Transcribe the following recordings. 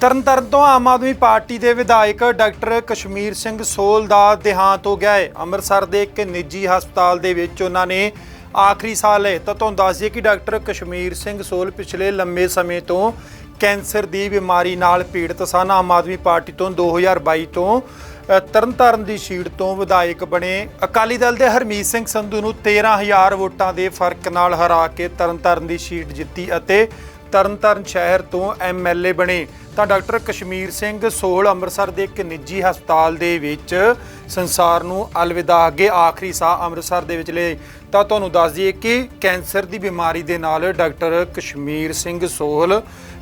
ਤਰਨਤਾਰਨ ਤੋਂ ਆਮ ਆਦਮੀ ਪਾਰਟੀ ਦੇ ਵਿਧਾਇਕ ਡਾਕਟਰ ਕਸ਼ਮੀਰ ਸਿੰਘ ਸੋਲ ਦਾ ਦੇਹਾਂਤ ਹੋ ਗਿਆ ਹੈ। ਅੰਮ੍ਰਿਤਸਰ ਦੇ ਇੱਕ ਨਿੱਜੀ ਹਸਪਤਾਲ ਦੇ ਵਿੱਚ ਉਹਨਾਂ ਨੇ ਆਖਰੀ ਸਾਲ ਹੈ ਤਾਂ ਤੁਹਾਨੂੰ ਦੱਸ ਦਈਏ ਕਿ ਡਾਕਟਰ ਕਸ਼ਮੀਰ ਸਿੰਘ ਸੋਲ ਪਿਛਲੇ ਲੰਮੇ ਸਮੇਂ ਤੋਂ ਕੈਂਸਰ ਦੀ ਬਿਮਾਰੀ ਨਾਲ ਪੀੜਤ ਸਨ। ਆਮ ਆਦਮੀ ਪਾਰਟੀ ਤੋਂ 2022 ਤੋਂ ਤਰਨਤਾਰਨ ਦੀ ਸੀਟ ਤੋਂ ਵਿਧਾਇਕ ਬਣੇ ਅਕਾਲੀ ਦਲ ਦੇ ਹਰਮੀਤ ਸਿੰਘ ਸੰਧੂ ਨੂੰ 13000 ਵੋਟਾਂ ਦੇ ਫ਼ਰਕ ਨਾਲ ਹਰਾ ਕੇ ਤਰਨਤਾਰਨ ਦੀ ਸੀਟ ਜਿੱਤੀ ਅਤੇ ਤਰਨਤਾਰਨ ਸ਼ਹਿਰ ਤੋਂ ਐਮਐਲਏ ਬਣੇ। ਤਾਂ ਡਾਕਟਰ ਕਸ਼ਮੀਰ ਸਿੰਘ ਸੋਹਲ ਅੰਮ੍ਰਿਤਸਰ ਦੇ ਇੱਕ ਨਿੱਜੀ ਹਸਪਤਾਲ ਦੇ ਵਿੱਚ ਸੰਸਾਰ ਨੂੰ ਅਲਵਿਦਾ ਅੱਗੇ ਆਖਰੀ ਸਾਹ ਅੰਮ੍ਰਿਤਸਰ ਦੇ ਵਿੱਚ ਲਏ। ਤਾਂ ਤੁਹਾਨੂੰ ਦੱਸ ਦਈਏ ਕਿ ਕੈਂਸਰ ਦੀ ਬਿਮਾਰੀ ਦੇ ਨਾਲ ਡਾਕਟਰ ਕਸ਼ਮੀਰ ਸਿੰਘ ਸੋਹਲ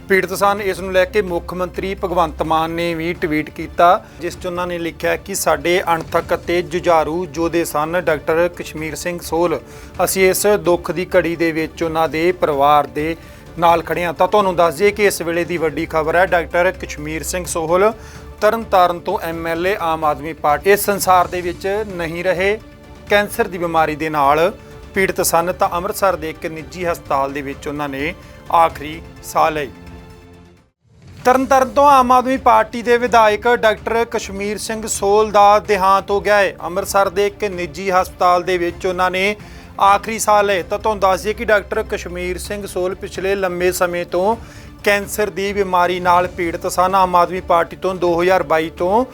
ਪੀੜਤ ਸਨ। ਇਸ ਨੂੰ ਲੈ ਕੇ ਮੁੱਖ ਮੰਤਰੀ ਭਗਵੰਤ ਮਾਨ ਨੇ ਵੀ ਟਵੀਟ ਕੀਤਾ, ਜਿਸ 'ਚ ਉਹਨਾਂ ਨੇ ਲਿਖਿਆ ਕਿ ਸਾਡੇ ਅਣਥੱਕ ਅਤੇ ਜੁਝਾਰੂ ਯੋਧੇ ਸਨ ਡਾਕਟਰ ਕਸ਼ਮੀਰ ਸਿੰਘ ਸੋਹਲ। ਅਸੀਂ ਇਸ ਦੁੱਖ ਦੀ ਘੜੀ ਦੇ ਵਿੱਚ ਉਹਨਾਂ ਦੇ ਪਰਿਵਾਰ ਦੇ ਨਾਲ ਖੜੇ ਹਾਂ ਤਾਂ ਤੁਹਾਨੂੰ ਦੱਸ ਦਈਏ ਕਿ ਇਸ ਵੇਲੇ ਦੀ ਵੱਡੀ ਖਬਰ ਹੈ, ਡਾਕਟਰ ਕਸ਼ਮੀਰ ਸਿੰਘ ਸੋਹਲ ਤਰਨਤਾਰਨ ਤੋਂ ਐਮਐਲਏ ਆਮ ਆਦਮੀ ਪਾਰਟੀ ਇਸ ਸੰਸਾਰ ਦੇ ਵਿੱਚ ਨਹੀਂ ਰਹੇ, ਕੈਂਸਰ ਦੀ ਬਿਮਾਰੀ ਦੇ ਨਾਲ ਪੀੜਤ ਸਨ ਤਾਂ ਅੰਮ੍ਰਿਤਸਰ ਦੇ ਇੱਕ ਨਿੱਜੀ ਹਸਪਤਾਲ ਦੇ ਵਿੱਚ ਉਹਨਾਂ ਨੇ ਆਖਰੀ ਸਾਹ ਲਈ। ਤਰਨਤਾਰਨ ਤੋਂ ਆਮ ਆਦਮੀ ਪਾਰਟੀ ਦੇ ਵਿਧਾਇਕ ਡਾਕਟਰ ਕਸ਼ਮੀਰ ਸਿੰਘ ਸੋਲ ਦਾ ਦੇਹਾਂਤ ਹੋ ਗਿਆ ਹੈ। ਅੰਮ੍ਰਿਤਸਰ ਦੇ ਇੱਕ ਨਿੱਜੀ ਹਸਪਤਾਲ ਦੇ ਵਿੱਚ ਉਹਨਾਂ ਨੇ ਆਖਰੀ ਸਾਲ ਹੈ। ਤਾਂ ਤੁਹਾਨੂੰ ਦੱਸ ਦਈਏ ਕਿ ਡਾਕਟਰ ਕਸ਼ਮੀਰ ਸਿੰਘ ਸੋਲ ਪਿਛਲੇ ਲੰਮੇ ਸਮੇਂ ਤੋਂ ਕੈਂਸਰ ਦੀ ਬਿਮਾਰੀ ਨਾਲ ਪੀੜਤ ਸਨ। ਆਮ ਆਦਮੀ ਪਾਰਟੀ ਤੋਂ 2022 ਤੋਂ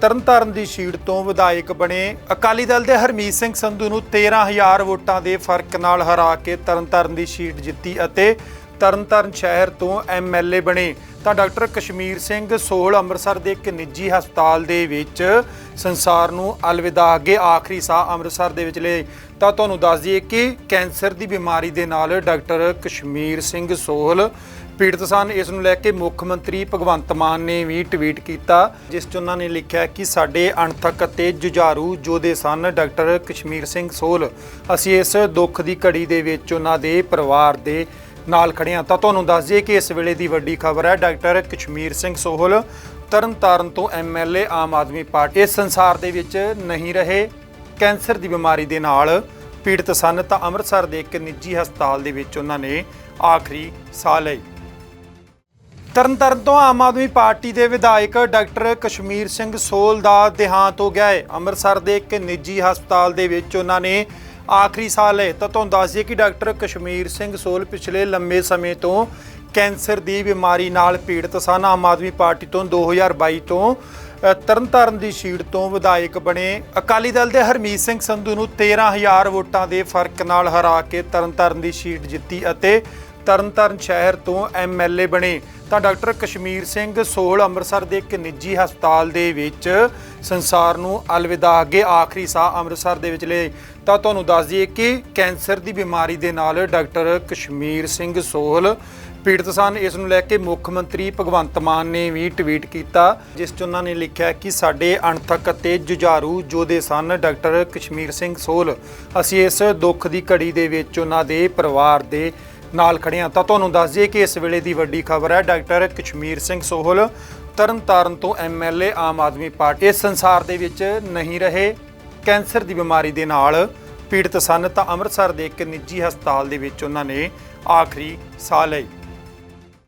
ਤਰਨਤਾਰਨ ਦੀ ਸੀਟ ਤੋਂ ਵਿਧਾਇਕ ਬਣੇ ਅਕਾਲੀ ਦਲ ਦੇ ਹਰਮੀਤ ਸਿੰਘ ਸੰਧੂ ਨੂੰ 13000 ਵੋਟਾਂ ਦੇ ਫ਼ਰਕ ਨਾਲ ਹਰਾ ਕੇ ਤਰਨਤਾਰਨ ਦੀ ਸੀਟ ਜਿੱਤੀ ਅਤੇ ਤਰਨਤਾਰਨ ਸ਼ਹਿਰ ਤੋਂ ਐਮਐਲਏ ਬਣੇ। ਤਾਂ ਡਾਕਟਰ ਕਸ਼ਮੀਰ ਸਿੰਘ ਸੋਹਲ ਅੰਮ੍ਰਿਤਸਰ ਦੇ ਇੱਕ ਨਿੱਜੀ ਹਸਪਤਾਲ ਦੇ ਵਿੱਚ ਸੰਸਾਰ ਨੂੰ ਅਲਵਿਦਾ ਅੱਗੇ ਆਖਰੀ ਸਾਹ ਅੰਮ੍ਰਿਤਸਰ ਦੇ ਵਿੱਚ ਲਏ। ਤਾਂ ਤੁਹਾਨੂੰ ਦੱਸ ਦਈਏ ਕਿ ਕੈਂਸਰ ਦੀ ਬਿਮਾਰੀ ਦੇ ਨਾਲ ਡਾਕਟਰ ਕਸ਼ਮੀਰ ਸਿੰਘ ਸੋਹਲ ਪੀੜਤ ਸਨ। ਇਸ ਨੂੰ ਲੈ ਕੇ ਮੁੱਖ ਮੰਤਰੀ ਭਗਵੰਤ ਮਾਨ ਨੇ ਵੀ ਟਵੀਟ ਕੀਤਾ, ਜਿਸ 'ਚ ਉਹਨਾਂ ਨੇ ਲਿਖਿਆ ਕਿ ਸਾਡੇ ਅਣਥੱਕ ਅਤੇ ਜੁਝਾਰੂ ਯੋਧੇ ਸਨ ਡਾਕਟਰ ਕਸ਼ਮੀਰ ਸਿੰਘ ਸੋਲ ਅਸੀਂ ਇਸ ਦੁੱਖ ਦੀ ਘੜੀ ਦੇ ਵਿੱਚ ਉਹਨਾਂ ਦੇ ਪਰਿਵਾਰ ਦੇ ਨਾਲ ਖੜੇ ਹਾਂ ਤਾਂ ਤੁਹਾਨੂੰ ਦੱਸ ਦਈਏ ਕਿ ਇਸ ਵੇਲੇ ਦੀ ਵੱਡੀ ਖਬਰ ਹੈ ਡਾਕਟਰ ਕਸ਼ਮੀਰ ਸਿੰਘ ਸੋਹਲ ਤਰਨਤਾਰਨ ਤੋਂ ਐਮਐਲਏ ਆਮ ਆਦਮੀ ਪਾਰਟੀ ਇਸ ਸੰਸਾਰ ਦੇ ਵਿੱਚ ਨਹੀਂ ਰਹੇ, ਕੈਂਸਰ ਦੀ ਬਿਮਾਰੀ ਦੇ ਨਾਲ ਪੀੜਤ ਸਨ ਤਾਂ ਅੰਮ੍ਰਿਤਸਰ ਦੇ ਇੱਕ ਨਿੱਜੀ ਹਸਪਤਾਲ ਦੇ ਵਿੱਚ ਉਹਨਾਂ ਨੇ ਆਖਰੀ ਸਾਹ ਲਈ। ਤਰਨਤਾਰਨ ਤੋਂ ਆਮ ਆਦਮੀ ਪਾਰਟੀ ਦੇ ਵਿਧਾਇਕ ਡਾਕਟਰ ਕਸ਼ਮੀਰ ਸਿੰਘ ਸੋਲ ਦਾ ਦੇਹਾਂਤ ਹੋ ਗਿਆ ਹੈ। ਅੰਮ੍ਰਿਤਸਰ ਦੇ ਇੱਕ ਨਿੱਜੀ ਹਸਪਤਾਲ ਦੇ ਵਿੱਚ ਉਹਨਾਂ ਨੇ ਆਖਰੀ ਸਾਲ ਹੈ। ਤਾਂ ਤੁਹਾਨੂੰ ਦੱਸ ਦਈਏ ਕਿ ਡਾਕਟਰ ਕਸ਼ਮੀਰ ਸਿੰਘ ਸੋਲ ਪਿਛਲੇ ਲੰਮੇ ਸਮੇਂ ਤੋਂ ਕੈਂਸਰ ਦੀ ਬਿਮਾਰੀ ਨਾਲ ਪੀੜਤ ਸਨ। ਆਮ ਆਦਮੀ ਪਾਰਟੀ ਤੋਂ 2022 ਤੋਂ ਤਰਨਤਾਰਨ ਦੀ ਸੀਟ ਤੋਂ ਵਿਧਾਇਕ ਬਣੇ ਅਕਾਲੀ ਦਲ ਦੇ ਹਰਮੀਤ ਸਿੰਘ ਸੰਧੂ ਨੂੰ 13000 ਵੋਟਾਂ ਦੇ ਫ਼ਰਕ ਨਾਲ ਹਰਾ ਕੇ ਤਰਨਤਾਰਨ ਦੀ ਸੀਟ ਜਿੱਤੀ ਅਤੇ ਤਰਨਤਾਰਨ ਸ਼ਹਿਰ ਤੋਂ ਐਮਐਲਏ ਬਣੇ। ਤਾਂ ਡਾਕਟਰ ਕਸ਼ਮੀਰ ਸਿੰਘ ਸੋਹਲ ਅੰਮ੍ਰਿਤਸਰ ਦੇ ਇੱਕ ਨਿੱਜੀ ਹਸਪਤਾਲ ਦੇ ਵਿੱਚ ਸੰਸਾਰ ਨੂੰ ਅਲਵਿਦਾ ਅੱਗੇ ਆਖਰੀ ਸਾਹ ਅੰਮ੍ਰਿਤਸਰ ਦੇ ਵਿੱਚ ਲਏ। ਤਾਂ ਤੁਹਾਨੂੰ ਦੱਸ ਦਈਏ ਕਿ ਕੈਂਸਰ ਦੀ ਬਿਮਾਰੀ ਦੇ ਨਾਲ ਡਾਕਟਰ ਕਸ਼ਮੀਰ ਸਿੰਘ ਸੋਹਲ ਪੀੜਤ ਸਨ। ਇਸ ਨੂੰ ਲੈ ਕੇ ਮੁੱਖ ਮੰਤਰੀ ਭਗਵੰਤ ਮਾਨ ਨੇ ਵੀ ਟਵੀਟ ਕੀਤਾ, ਜਿਸ 'ਚ ਉਹਨਾਂ ਨੇ ਲਿਖਿਆ ਕਿ ਸਾਡੇ ਅਣਥਕ ਅਤੇ ਜੁਝਾਰੂ ਯੋਧੇ ਸਨ ਡਾਕਟਰ ਕਸ਼ਮੀਰ ਸਿੰਘ ਸੋਲ। ਅਸੀਂ ਇਸ ਦੁੱਖ ਦੀ ਘੜੀ ਦੇ ਵਿੱਚ ਉਹਨਾਂ ਦੇ ਪਰਿਵਾਰ ਦੇ ਨਾਲ ਖੜੇ ਹਾਂ ਤਾਂ ਤੁਹਾਨੂੰ ਦੱਸ ਦਈਏ ਕਿ ਇਸ ਵੇਲੇ ਦੀ ਵੱਡੀ ਖਬਰ ਹੈ ਡਾਕਟਰ ਕਸ਼ਮੀਰ ਸਿੰਘ ਸੋਹਲ ਤਰਨਤਾਰਨ ਤੋਂ ਐਮਐਲਏ ਆਮ ਆਦਮੀ ਪਾਰਟੀ ਇਸ ਸੰਸਾਰ ਦੇ ਵਿੱਚ ਨਹੀਂ ਰਹੇ, ਕੈਂਸਰ ਦੀ ਬਿਮਾਰੀ ਦੇ ਨਾਲ ਪੀੜਤ ਸਨ ਤਾਂ ਅੰਮ੍ਰਿਤਸਰ ਦੇ ਇੱਕ ਨਿੱਜੀ ਹਸਪਤਾਲ ਦੇ ਵਿੱਚ ਉਹਨਾਂ ਨੇ ਆਖਰੀ ਸਾਹ ਲਈ।